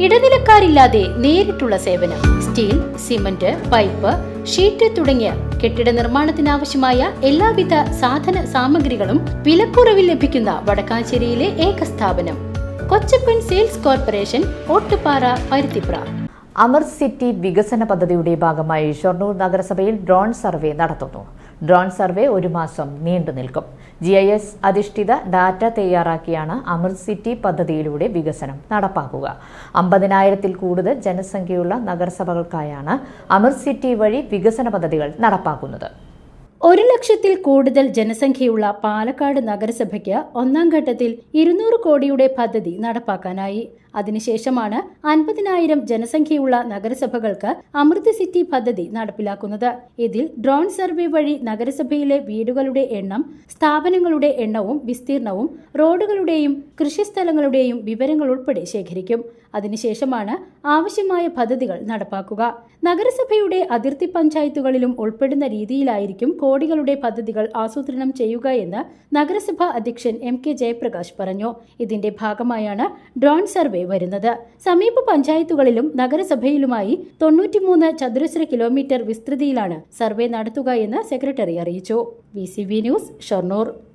ഇടനിലക്കാരില്ലാതെ നേരിട്ടുള്ള സേവനം steel cement pipe sheet തുടങ്ങിയ കെട്ടിട നിർമ്മാണത്തിനാവശ്യമായ എല്ലാവിധ സാധന സാമഗ്രികളും വിലക്കുറവിൽ ലഭിക്കുന്ന വടക്കാഞ്ചേരിയിലെ ഏക സ്ഥാപനം Kochappan sales corporation Ottupara Paruthipra. Amar city വികസന പദ്ധതിയുടെ ഭാഗമായി ഷൊർണൂർ നഗരസഭയിൽ ഡ്രോൺ സർവേ നടത്തുന്നു. ഡ്രോൺ സർവേ ഒരു മാസം നീണ്ടു നിൽക്കും. ജി ഐ എസ് അധിഷ്ഠിത ഡാറ്റ തയ്യാറാക്കിയാണ് അമൃത് സിറ്റി പദ്ധതിയിലൂടെ വികസനം നടപ്പാക്കുക. അമ്പതിനായിരത്തിൽ കൂടുതൽ ജനസംഖ്യയുള്ള നഗരസഭകൾക്കായാണ് അമൃത് സിറ്റി വഴി വികസന പദ്ധതികൾ നടപ്പാക്കുന്നത്. ഒരു ലക്ഷത്തിൽ കൂടുതൽ ജനസംഖ്യയുള്ള പാലക്കാട് നഗരസഭയ്ക്ക് ഒന്നാം ഘട്ടത്തിൽ ഇരുന്നൂറ് കോടിയുടെ പദ്ധതി നടപ്പാക്കാനായി. അതിനുശേഷമാണ് അൻപതിനായിരം ജനസംഖ്യയുള്ള നഗരസഭകൾക്ക് അമൃത് സിറ്റി പദ്ധതി നടപ്പിലാക്കുന്നത്. ഇതിൽ ഡ്രോൺ സർവേ വഴി നഗരസഭയിലെ വീടുകളുടെ എണ്ണം സ്ഥാപനങ്ങളുടെ എണ്ണവും വിസ്തീർണവും റോഡുകളുടെയും കൃഷിസ്ഥലങ്ങളുടെയും വിവരങ്ങൾ ഉൾപ്പെടെ ശേഖരിക്കും. അതിനുശേഷമാണ് ആവശ്യമായ പദ്ധതികൾ നടപ്പാക്കുക. നഗരസഭയുടെ അതിർത്തി പഞ്ചായത്തുകളിലും ഉൾപ്പെടുന്ന രീതിയിലായിരിക്കും കോടികളുടെ പദ്ധതികൾ ആസൂത്രണം ചെയ്യുക എന്ന് നഗരസഭാ അധ്യക്ഷൻ എം കെ ജയപ്രകാശ് പറഞ്ഞു. ഇതിന്റെ ഭാഗമായാണ് ഡ്രോൺ സർവേ വരുന്നത്. സമീപ പഞ്ചായത്തുകളിലും നഗരസഭയിലുമായി തൊണ്ണൂറ്റിമൂന്ന് ചതുരശ്ര കിലോമീറ്റർ വിസ്തൃതിയിലാണ് സർവേ നടത്തുക എന്ന് സെക്രട്ടറി അറിയിച്ചു. V news Shoranur.